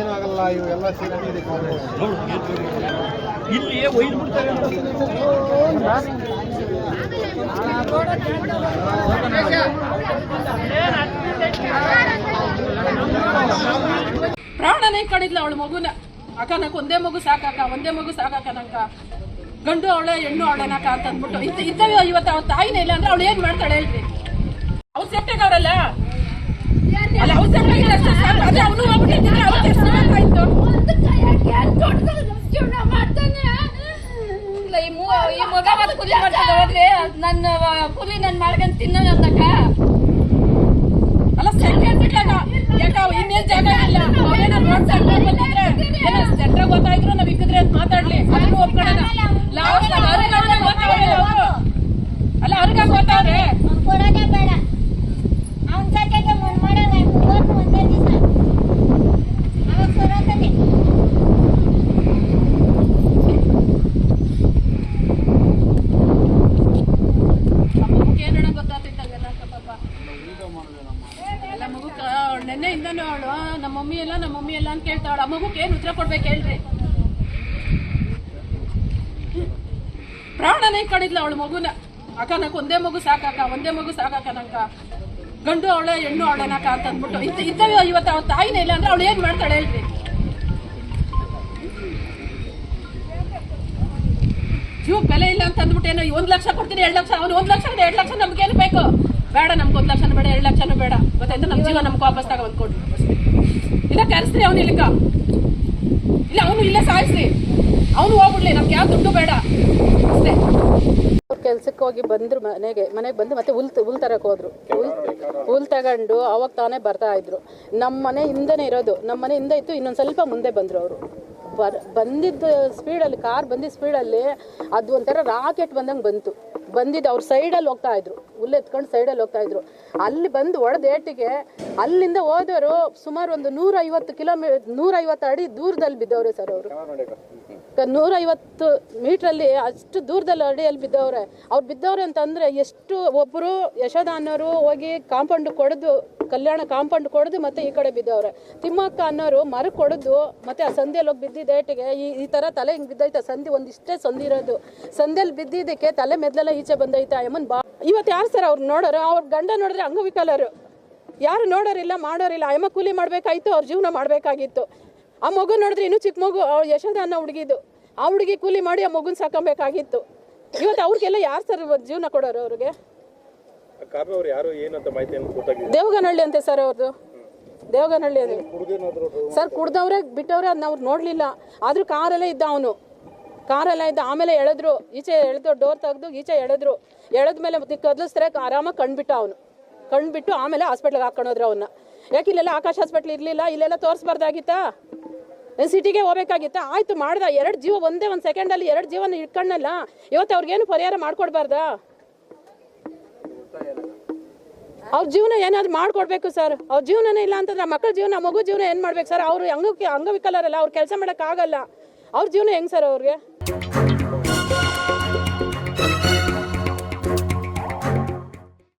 ಏನಾಗಲ್ಲ ಇವೆಲ್ಲ ಸೇರಿ ಇಲ್ಲಿ ಒಯ್ದು ಬಿಡ್ತಾರೆ ಪ್ರಾಣನೇ ಕಡಿದ್ಲ ಅವಳು ಮಗುನ. ಅಕ್ಕ ನಂಗೆ ಒಂದೇ ಮಗು ಸಾಕಾಕ ಒಂದೇ ಮಗು ಸಾಕಾಕ ನಂಕ ಗಂಡು ಅವಳೆ, ಹೆಣ್ಣು ಅವಳನಕ ಅಂತ ಅಂದ್ಬಿಟ್ಟು. ಇತ್ತ ಇಂಥವು ಇವತ್ತು ಅವ್ರ ತಾಯಿನೇ ಇಲ್ಲ ಅಂದ್ರೆ ಅವಳು ಏನ್ ಮಾಡ್ತಾಳೆ ಹೇಳ್ರಿ? ಅವ್ರು ಸೆಪ್ಟೆಗ್ ಅವರಲ್ಲ? ಅಲ್ಲ ಅವ್ರು ಅವನು ಹೋಗ್ಬಿಟ್ಟಿದ್ರೆ ಅವತ್ತು ಎಷ್ಟು ಬೇಕಾಯ್ತು ಇಲ್ಲ, ಈ ಮಗ ಮತ್ತೆ ಕೂಲಿ ಮಾಡ್ಕೊಂಡು ಹೋದ್ರೆ ನನ್ನ ಕೂಲಿ ನನ್ ಮಾಡ್ಕೊಂಡ್ ತಿನ್ನೋಣ ಅಂದಕ್ಕ ಅಲ್ಲ ಸೆಕೆಂಡ್ ಬಿಟ್ಟಾಗ ಯಾಕ ಅವ್ ಇನ್ನೇನ್ ಜಾಗ ಇಲ್ಲ ಅವೇನೋ ರೋಡ್ ಸೈಡ್ ಬಂದಿದ್ರೆ ಏನೋ ಸೆಂಟ್ರಾಗ ಗೊತ್ತಾಯ್ತು ನಾವ್ ಇಕ್ಕಿದ್ರೆ ಅಂತ ಮಾತಾಡ್ಲಿ ಅದನ್ನು ಒಪ್ಕೊಳ್ಳೋಣ ಲಾಸ್ಟ್ ಅವ್ರಿಗಾಗ ಗೊತ್ತಾವ್ರೆ ಅವ್ರು. ಅಲ್ಲ ಅವ್ರಿಗಾಗ ಗೊತ್ತಾವ್ರೆ ಕೊಡೋದೇ ಬೇಡ ಅವನ ಜೊತೆಗೆ ಒಂದ್ ಮಾಡೋಣ ಇವತ್ತು ಒಂದೇ ದಿವಸ ಅವಾಗ ಬರೋದೇ ಏನಣ್ಣ ಗೊತ್ತಾಗ್ತಿತ್ತಲ್ಲ ಪಾಪ ಎಲ್ಲ ಮಗು ನೆನ್ನೆಯಿಂದನೂ ಅವಳು ನಮ್ಮ ಮಮ್ಮಿ ಎಲ್ಲ, ನಮ್ಮ ಮಮ್ಮಿ ಎಲ್ಲ ಅಂತ ಕೇಳ್ತಾವಳು ಆ ಮಗುಗೆ ಏನು ಉತ್ತರ ಕೊಡ್ಬೇಕು ಹೇಳ್ರಿ. ಪ್ರಾಣನೇ ಕಡಿದ್ಲ ಅವಳು ಮಗುನ. ಅಕ್ಕ, ನಂಗೆ ಒಂದೇ ಮಗು ಸಾಕಾಕ ಒಂದೇ ಮಗು ಸಾಕಾಕ ನಂಕ ಗಂಡು ಅವಳೆ, ಹೆಣ್ಣು ಅವಳೆನಕ ಅಂತ ಅಂದ್ಬಿಟ್ಟು ಇಂಥ ಇಂಥವು ಇವತ್ತು ಅವ್ರ ತಾಯಿನೇ ಇಲ್ಲ ಅಂದ್ರೆ ಅವಳು ಏನ್ ಮಾಡ್ತಾಳೆ ಹೇಳ್ರಿ. ಜೀವ ಬೆಲೆ ಇಲ್ಲ ಅಂತ ಅಂದ್ಬಿಟ್ಟು ಏನೋ ಒಂದ್ ಲಕ್ಷ ಕೊಡ್ತೀನಿ, ಎರಡು ಲಕ್ಷ, ಅವ್ನು ಒಂದ್ ಲಕ್ಷ ಎರಡ್ ಲಕ್ಷ ನಮ್ಗೆ ಏನು ಬೇಕು? ಬೇಡ ನಮ್ಗೆ ಒಂದ್ ಲಕ್ಷನೂ ಬೇಡ ಎರಡು ಲಕ್ಷನೂ ಬೇಡ. ಗೊತ್ತಾಯ್ತು? ನಮ್ ಜೀವ ನಮ್ಗೆ ವಾಪಸ್ ತಗ ಬಂದ್ಕೊಡ್ರಿ ಇಲ್ಲ ಕರೆಸ್ರಿ ಅವ್ನು ಇಲ್ಲಿಕ ಇಲ್ಲ ಅವನು ಇಲ್ಲೇ ಸಾಯಿಸ್ರಿ. ಅವನು ಹೋಗ್ಬಿಡ್ಲಿ ನಮ್ಗೆ ಯಾವ ದುಡ್ಡು ಬೇಡ. ಅಷ್ಟೇ. ಕೆಲ್ಸಕ್ಕೆ ಹೋಗಿ ಬಂದ್ರು ಮನೆಗೆ ಮನೆಗೆ ಬಂದು ಮತ್ತೆ ಹುಲ್ ಹುಲ್ ತರಕ್ ಹೋದ್ರು. ಹುಲ್ ಹುಲ್ ತಗೊಂಡು ಅವಾಗ ತಾನೇ ಬರ್ತಾ ಇದ್ರು. ನಮ್ಮ ಮನೆ ಹಿಂದೆನೇ ಇರೋದು. ನಮ್ಮ ಮನೆ ಹಿಂದೆ ಇತ್ತು ಇನ್ನೊಂದು ಸ್ವಲ್ಪ ಮುಂದೆ ಬಂದ್ರು ಅವರು. ಬರ್ ಬಂದಿದ್ದ ಸ್ಪೀಡಲ್ಲಿ ಕಾರ್ ಬಂದಿದ್ದ ಸ್ಪೀಡಲ್ಲಿ ಅದು ಒಂಥರ ರಾಕೆಟ್ ಬಂದಂಗೆ ಬಂತು. ಬಂದಿದ್ದು ಅವ್ರ ಸೈಡಲ್ಲಿ ಹೋಗ್ತಾ ಇದ್ರು. ಹುಲ್ಲು ಎತ್ಕೊಂಡು ಸೈಡಲ್ಲಿ ಹೋಗ್ತಾ ಇದ್ರು. ಅಲ್ಲಿ ಬಂದು ಒಡೆದ ಏಟಿಗೆ ಅಲ್ಲಿಂದ ಹೋದವರು ಸುಮಾರು ಒಂದು ನೂರೈವತ್ತು ಕಿಲೋಮೀ, ನೂರೈವತ್ತು ಅಡಿ ದೂರದಲ್ಲಿ ಬಿದ್ದವ್ರೆ ಸರ್ ಅವರು. ನೂರೈವತ್ತು ಮೀಟ್ರಲ್ಲಿ ಅಷ್ಟು ದೂರದಲ್ಲಿ ಅಡಿಯಲ್ಲಿ ಬಿದ್ದವ್ರೆ. ಅವ್ರು ಬಿದ್ದವ್ರೆ ಅಂತಂದರೆ ಎಷ್ಟು ಒಬ್ಬರು ಯಶೋಧ ಅನ್ನೋರು ಹೋಗಿ ಕಾಂಪೌಂಡ್ ಕೊಡದು ಕಲ್ಯಾಣ ಕಾಂಪೌಂಡ್ ಕೊಡದು ಮತ್ತೆ ಈ ಕಡೆ ಬಿದ್ದವ್ರೆ. ತಿಮ್ಮಕ್ಕ ಅನ್ನೋರು ಮರ ಕೊಡದು ಮತ್ತೆ ಆ ಸಂಧಿಯಲ್ಲಿ ಹೋಗಿ ಬಿದ್ದಿದ್ದ ಏಟಿಗೆ ಈ ಈ ತರ ತಲೆ ಹಿಂಗೆ ಬಿದ್ದೈತೆ ಸಂಧಿ ಒಂದಿಷ್ಟೇ ಸಂಧಿ ಇರೋದು. ಸಂಧಿಯಲ್ಲಿ ಬಿದ್ದಿದ್ದಕ್ಕೆ ತಲೆ ಮೆದ್ಲೆಲ್ಲ ಈಚೆ ಬಂದೈತೆ ಅಮ್ಮನ್ ಬಾ. ಇವತ್ತು ಯಾರು ಸರ್ ಅವ್ರು ನೋಡೋರು? ಅವ್ರ ಗಂಡ ನೋಡಿದ್ರೆ ಅಂಗವಿಕಲರು. ಯಾರು ನೋಡೋರಿಲ್ಲ ಮಾಡೋರಿಲ್ಲ. ಅಯ್ಯಮ್ಮ ಕೂಲಿ ಮಾಡಬೇಕಾಯ್ತು, ಅವ್ರ ಜೀವನ ಮಾಡಬೇಕಾಗಿತ್ತು. ಆ ಮಗು ನೋಡಿದ್ರೆ ಇನ್ನೂ ಚಿಕ್ಕ ಮಗು, ಅವ್ರ ಯಶೋಧ ಅನ್ನೋ ಹುಡುಗಿದು. ಆ ಹುಡುಗಿ ಕೂಲಿ ಮಾಡಿ ಆ ಮಗುನ ಸಾಕೊಬೇಕಾಗಿತ್ತು. ಇವತ್ತು ಅವ್ರಿಗೆಲ್ಲ ಯಾರು ಸರ್ ಜೀವನ ಕೊಡೋರು ಅವ್ರಿಗೆ? ಕಾವ್ಯ ಅವ್ರು ಯಾರು ಏನಂತ ಮಾಹಿತಿಯನ್ನು ಗೊತ್ತಾಗಿದೆ ದೇವಗನಹಳ್ಳಿ ಅಂತೆ ಸರ್ ಅವ್ರದ್ದು ದೇವಗನಹಳ್ಳಿ ಅದು. ಸರ್ ಕುಡ್ದವ್ರೆ ಬಿಟ್ಟವ್ರೆ ಅದನ್ನ ಅವ್ರು ನೋಡಲಿಲ್ಲ. ಆದ್ರೂ ಕಾರಲ್ಲೇ ಇದ್ದ ಅವನು. ಕಾರಲ್ಲೇ ಇದ್ದ ಆಮೇಲೆ ಎಳೆದ್ರು. ಈಚೆ ಎಳೆದು ಡೋರ್ ತೆಗೆದು ಈಚೆ ಎಳೆದ್ರು. ಎಳೆದ್ಮೇಲೆ ಮೇಲೆ ಕದ್ಲಿಸ್ತಾರೆ ಆರಾಮಾಗಿ ಕಣ್ಬಿಟ್ಟ ಅವನು. ಕಣ್ಬಿಟ್ಟು ಆಮೇಲೆ ಹಾಸ್ಪಿಟ್ಲಿಗೆ ಹಾಕೊಂಡೋದ್ರು ಅವನ್ನ ಯಾಕೆ ಇಲ್ಲೆಲ್ಲ ಆಕಾಶ ಹಾಸ್ಪಿಟ್ಲ್ ಇರಲಿಲ್ಲ? ಇಲ್ಲೆಲ್ಲ ತೋರಿಸ್ಬಾರ್ದಾಗಿತ್ತಾ? ಸಿಟಿಗೆ ಹೋಗ್ಬೇಕಾಗಿತ್ತಾ? ಆಯ್ತು ಮಾಡ್ದ. ಎರಡು ಜೀವ ಒಂದೇ ಒಂದು ಸೆಕೆಂಡಲ್ಲಿ ಎರಡು ಜೀವನ ಇಟ್ಕೊಂಡಲ್ಲ ಇವತ್ತು ಅವ್ರಿಗೇನು ಪರಿಹಾರ ಮಾಡ್ಕೊಡ್ಬಾರ್ದಾ? ಅವ್ರ ಜೀವನ ಏನಾದ್ರು ಮಾಡ್ಕೊಡ್ಬೇಕು ಸರ್. ಅವ್ರ ಜೀವನನೇ ಇಲ್ಲ ಅಂತಂದ್ರೆ ಮಕ್ಕಳ ಜೀವನ ಮಗು ಜೀವನ ಏನು ಮಾಡ್ಬೇಕು ಸರ್? ಅವರು ಅಂಗ ಅಂಗವಿಕಲರಲ್ಲ, ಅವ್ರು ಕೆಲಸ ಮಾಡೋಕ್ಕಾಗಲ್ಲ. ಅವ್ರ ಜೀವನ ಹೆಂಗ್ ಸರ್ ಅವ್ರಿಗೆ?